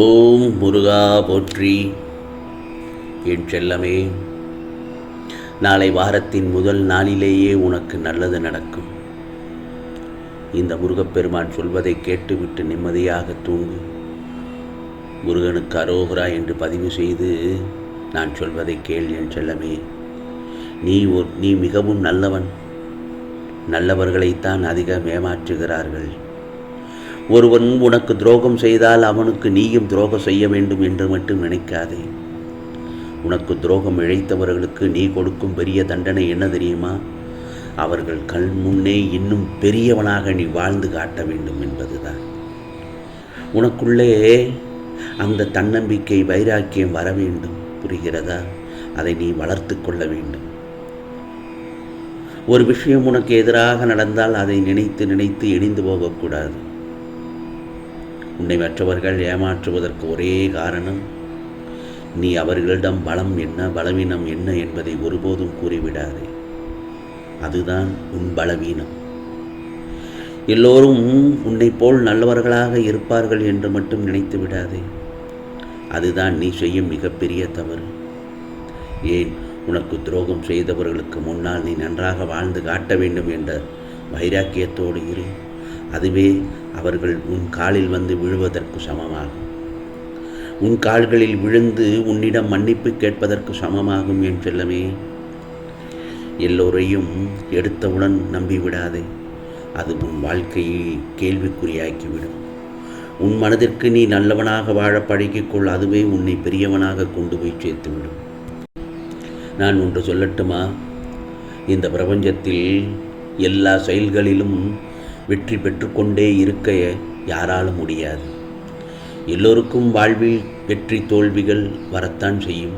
ஓம் முருகா போற்றி. என் செல்லமே நாளை வாரத்தின் முதல் நாளிலேயே உனக்கு நல்லது நடக்கும். இந்த முருகப்பெருமான் சொல்வதை கேட்டுவிட்டு நிம்மதியாக தூங்கு. முருகனுக்கு அரோகரா என்று பதிவு செய்து நான் சொல்வதை கேள் என் செல்லமே. நீ ஒரு நீ மிகவும் நல்லவன். நல்லவர்களைத்தான் அதிகம் ஏமாற்றுகிறார்கள். ஒருவன் உனக்கு துரோகம் செய்தால் அவனுக்கு நீயும் துரோகம் செய்ய வேண்டும் என்று மட்டும் நினைக்காதே. உனக்கு துரோகம் இழைத்தவர்களுக்கு நீ கொடுக்கும் பெரிய தண்டனை என்ன தெரியுமா? அவர்கள் கண் முன்னே இன்னும் பெரியவனாக நீ வாழ்ந்து காட்ட வேண்டும் என்பதுதான். உனக்குள்ளே அந்த தன்னம்பிக்கை வைராக்கியம் வர வேண்டும். புரிகிறதா? அதை நீ வளர்த்து கொள்ள வேண்டும். ஒரு விஷயம் உனக்கு எதிராக நடந்தால் அதை நினைத்து நினைத்து இணைந்து போகக்கூடாது. உன்னை மற்றவர்கள் ஏமாற்றுவதற்கு ஒரே காரணம் நீ அவர்களிடம் பலம் என்ன பலவீனம் என்ன என்பதை ஒருபோதும் கூறிவிடாதே. அதுதான் உன் பலவீனம். எல்லோரும் உன்னை போல் நல்லவர்களாக இருப்பார்கள் என்று மட்டும் நினைத்து விடாதே. அதுதான் நீ செய்யும் மிகப்பெரிய தவறு. ஏன் உனக்கு துரோகம் செய்தவர்களுக்கு முன்னால் நீ நன்றாக வாழ்ந்து காட்ட வேண்டும் என்ற வைராக்கியத்தோடு இரு. அதுவே அவர்கள் உன் காலில் வந்து விழுவதற்கு சமமாகும். உன் கால்களில் விழுந்து உன்னிடம் மன்னிப்பு கேட்பதற்கு சமமாகும் என் செல்லமே. எல்லோரையும் எடுத்தவுடன் நம்பிவிடாதே. அது உன் வாழ்க்கையை கேள்விக்குறியாக்கிவிடும். உன் மனதிற்கு நீ நல்லவனாக வாழ பழகிக்கொள் அதுவே உன்னை பெரியவனாக கொண்டு போய் சேர்த்துவிடும். நான் ஒன்று சொல்லட்டுமா? இந்த பிரபஞ்சத்தில் எல்லா செயல்களிலும் வெற்றி பெற்றுக்கொண்டே இருக்க யாராலும் முடியாது. எல்லோருக்கும் வாழ்வில் வெற்றி தோல்விகள் வரத்தான் செய்யும்.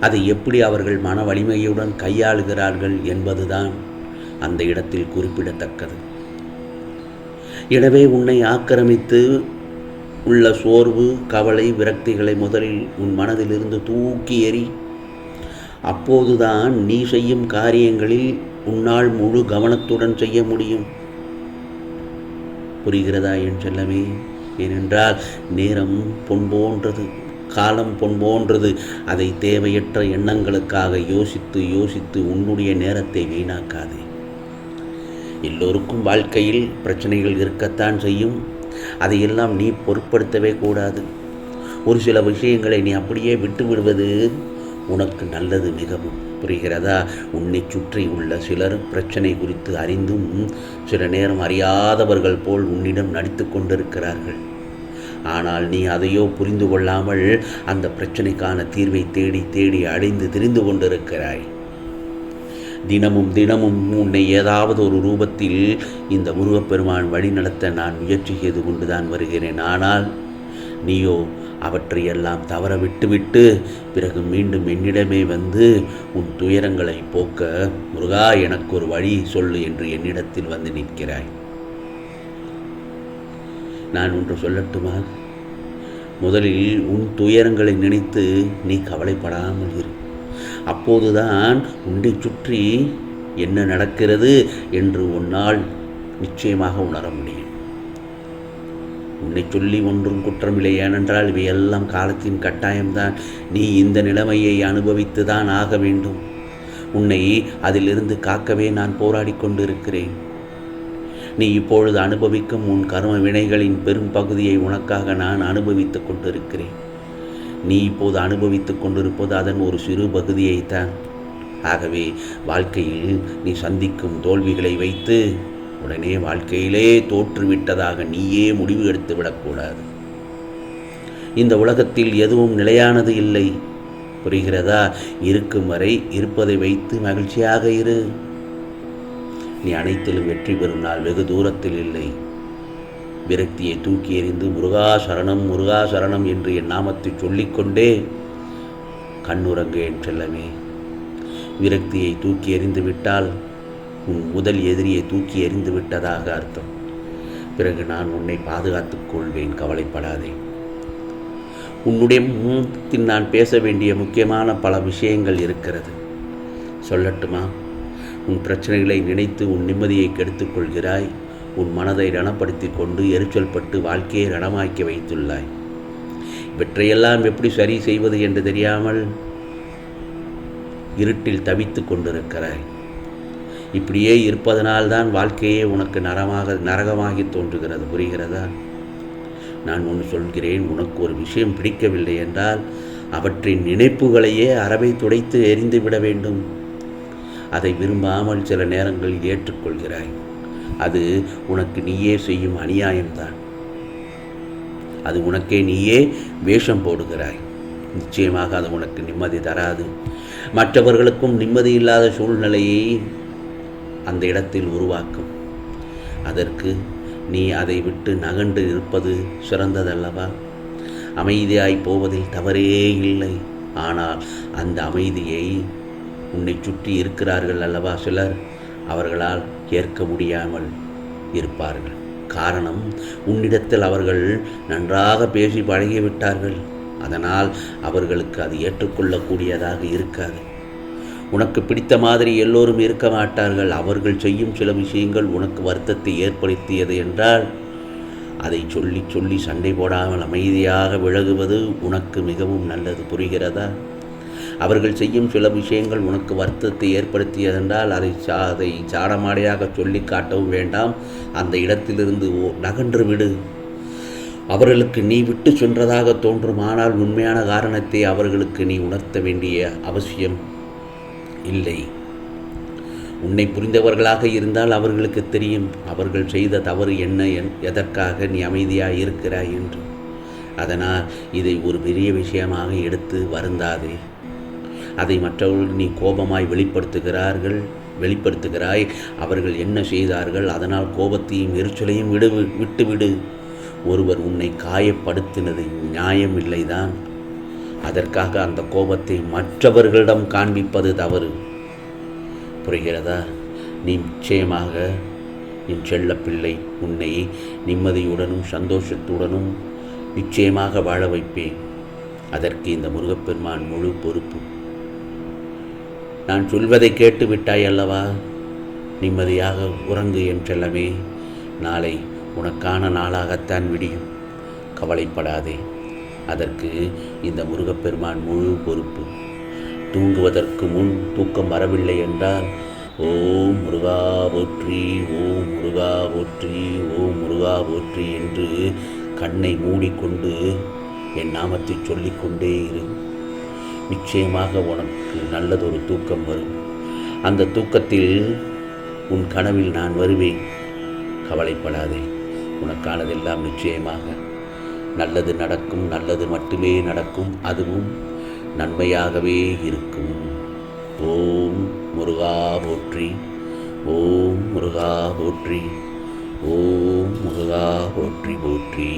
அதை எப்படி அவர்கள் மன வலிமையுடன் கையாளுகிறார்கள் என்பதுதான் அந்த இடத்தில் குறிப்பிடத்தக்கது. எனவே உன்னை ஆக்கிரமித்து உள்ள சோர்வு கவலை விரக்திகளை முதலில் உன் மனதிலிருந்து தூக்கி எறி அப்போதுதான் நீ செய்யும் காரியங்களில் உன்னால் முழு கவனத்துடன் செய்ய முடியும். புரிகிறதா என் செல்லமே? ஏனென்றால் நேரம் பொன் போன்றது காலம் பொன் போன்றது. அதை தேவையற்ற எண்ணங்களுக்காக யோசித்து யோசித்து உன்னுடைய நேரத்தை வீணாக்காதே. எல்லோருக்கும் வாழ்க்கையில் பிரச்சனைகள் இருக்கத்தான் செய்யும். அதையெல்லாம் நீ பொருட்படுத்தவே கூடாது. ஒரு சில விஷயங்களை நீ அப்படியே விட்டு விடுவது உனக்கு நல்லது மிகவும். புரிகிறதா? உன்னை சுற்றி உள்ள சிலர் பிரச்சனை குறித்து அறிந்தும் சில நேரம் அறியாதவர்கள் போல் உன்னிடம் நடித்து கொண்டிருக்கிறார்கள். ஆனால் நீ அதையோ புரிந்து கொள்ளாமல் அந்த பிரச்சனைக்கான தீர்வை தேடி தேடி அடைந்து தெரிந்து கொண்டிருக்கிறாய். தினமும் தினமும் உன்னை ஏதாவது ஒரு ரூபத்தில் இந்த முருகப்பெருமான் வழிநடத்த நான் முயற்சி செய்து கொண்டுதான் வருகிறேன். ஆனால் நீயோ அவற்றையெல்லாம் தவற விட்டுவிட்டு பிறகு மீண்டும் என்னிடமே வந்து உன் துயரங்களை போக்க முருகா எனக்கு ஒரு வழி சொல்லு என்று என்னிடத்தில் வந்து நிற்கிறாய். நான் ஒன்று சொல்லட்டுமா? முதலில் உன் துயரங்களை நினைத்து நீ கவலைப்படாமல் இரு. அப்போதுதான் உன்னை சுற்றி என்ன நடக்கிறது என்று உன்னால் நிச்சயமாக உணர முடியும். உன்னை சொல்லி ஒன்றும் குற்றமில்லை. ஏனென்றால் இவையெல்லாம் காலத்தின் கட்டாயம்தான். நீ இந்த நிலைமையை அனுபவித்து தான் ஆக வேண்டும். உன்னை அதிலிருந்து காக்கவே நான் போராடி கொண்டிருக்கிறேன். நீ இப்பொழுது அனுபவிக்கும் உன் கர்ம வினைகளின் பெரும் பகுதியை உனக்காக நான் அனுபவித்துக் கொண்டிருக்கிறேன். நீ இப்போது அனுபவித்துக் கொண்டிருப்பது அதன் ஒரு சிறு பகுதியைத்தான். ஆகவே வாழ்க்கையில் நீ சந்திக்கும் தோல்விகளை வைத்து உடனே வாழ்க்கையிலே தோற்றுவிட்டதாக நீயே முடிவு எடுத்து விடக்கூடாது இந்த உலகத்தில் எதுவும் நிலையானது இல்லை. புரிகிறதா? இருக்கும் வரை இருப்பதை வைத்து மகிழ்ச்சியாக இரு. நீ அனைத்திலும் வெற்றி பெறும் நாள் வெகு தூரத்தில் இல்லை. விரக்தியை தூக்கி எறிந்து முருகா சரணம் முருகா சரணம் என்று என் நாமத்தை சொல்லிக்கொண்டே கண்ணுறங்கு என் செல்லமே. விரக்தியை தூக்கி எறிந்து விட்டால் உன் முதல் எதிரியை தூக்கி எறிந்து விட்டதாக அர்த்தம். பிறகு நான் உன்னை பாதுகாத்துக் கொள்வேன் கவலைப்படாதே. உன்னுடைய முகத்தில் நான் பேச வேண்டிய முக்கியமான பல விஷயங்கள் இருக்கிறது. சொல்லட்டுமா? உன் பிரச்சனைகளை நினைத்து உன் நிம்மதியை கெடுத்துக் கொள்கிறாய். உன் மனதை ரணப்படுத்தி கொண்டு எரிச்சல் பட்டு வாழ்க்கையை ரணமாக்கி வைத்துள்ளாய். இவற்றையெல்லாம் எப்படி சரி செய்வது என்று தெரியாமல் இருட்டில் தவித்து கொண்டிருக்கிறாய். இப்படியே இருப்பதனால்தான் வாழ்க்கையே உனக்கு நரமாக நரகமாகி தோன்றுகிறது. புரிகிறதா? நான் ஒன்று சொல்கிறேன் உனக்கு ஒரு விஷயம் பிடிக்கவில்லை என்றால் அவற்றின் நினைப்புகளையே அறவை துடைத்து எரிந்து விட வேண்டும். அதை விரும்பாமல் சில நேரங்களில் ஏற்றுக்கொள்கிறாய். அது உனக்கு நீயே செய்யும் அநியாயம்தான். அது உனக்கே நீயே வேஷம் போடுகிறாய். நிச்சயமாக அது உனக்கு நிம்மதி தராது. மற்றவர்களுக்கும் நிம்மதி இல்லாத சூழ்நிலையை அந்த இடத்தில் உருவாக்கும். அதற்கு நீ அதை விட்டு நகண்டு இருப்பது சிறந்ததல்லவா? அமைதியாய் போவதில் தவறே இல்லை. ஆனால் அந்த அமைதியை உன்னை சுற்றி இருக்கிறார்கள் அல்லவா சிலர்? அவர்களால் ஏற்க முடியாமல் இருப்பார்கள். காரணம் உன்னிடத்தில் அவர்கள் நன்றாக பேசி பழகிவிட்டார்கள். அதனால் அவர்களுக்கு அது ஏற்றுக்கொள்ளக்கூடியதாக இருக்காது. உனக்கு பிடித்த மாதிரி எல்லோரும் இருக்க மாட்டார்கள். அவர்கள் செய்யும் சில விஷயங்கள் உனக்கு வருத்தத்தை ஏற்படுத்தியது என்றால் அதை சொல்லி சொல்லி சண்டை போடாமல் அமைதியாக விலகுவது உனக்கு மிகவும் நல்லது. புரிகிறதா? அவர்கள் செய்யும் சில விஷயங்கள் உனக்கு வருத்தத்தை ஏற்படுத்தியதென்றால் அதை சா அதை சாடமாடையாக சொல்லி காட்டவும் வேண்டாம். அந்த இடத்திலிருந்து ஓ நகன்று விடு. அவர்களுக்கு நீ விட்டு சென்றதாக தோன்றும். ஆனால் உண்மையான காரணத்தை அவர்களுக்கு நீ உணர்த்த வேண்டிய அவசியம் இல்லை. உன்னை புரிந்தவர்களாக இருந்தால் அவர்களுக்கு தெரியும் அவர்கள் செய்த தவறு என்ன எதற்காக நீ அமைதியாக இருக்கிறாய் என்று. அதனால் இதை ஒரு பெரிய விஷயமாக எடுத்து வருந்தாதே. அதை மற்றவர்கள் நீ கோபமாய் வெளிப்படுத்துகிறார்கள் வெளிப்படுத்துகிறாய். அவர்கள் என்ன செய்தார்கள் அதனால் கோபத்தையும் எரிச்சலையும் விடு விட்டுவிடு. ஒருவர் உன்னை காயப்படுத்தினது நியாயம் இல்லைதான். அதற்காக அந்த கோபத்தை மற்றவர்களிடம் காண்பிப்பது தவறு. புரிகிறதா? நீ நிச்சயமாக என் செல்லப்பிள்ளை உன்னை நிம்மதியுடனும் சந்தோஷத்துடனும் நிச்சயமாக வாழ வைப்பேன். அதற்கு இந்த முருகப்பெருமான் முழு பொறுப்பு. நான் சொல்வதை கேட்டு விட்டாய் அல்லவா? நிம்மதியாக உறங்கு என் செல்லமே. நாளை உனக்கான நாளாகத்தான் விடியும். கவலைப்படாதே. அதற்கு இந்த முருகப்பெருமான் முழு பொறுப்பு. தூங்குவதற்கு முன் தூக்கம் வரவில்லை என்றால் ஓம் முருகா போற்றி ஓம் முருகா போற்றி ஓம் முருகா போற்றி என்று கண்ணை மூடிக்கொண்டு என் நாமத்தை சொல்லிக்கொண்டே இரு. நிச்சயமாக உனக்கு நல்லதொரு தூக்கம் வரும். அந்த தூக்கத்தில் உன் கனவில் நான் வருவேன். கவலைப்படாதே உனக்கானதெல்லாம் நிச்சயமாக. நல்லது நடக்கும் நல்லது மட்டுமே நடக்கும் அதுவும் நன்மையாகவே இருக்கும். ஓம் முருகா போற்றி ஓம் முருகா போற்றி ஓம் முருகா போற்றி போற்றி.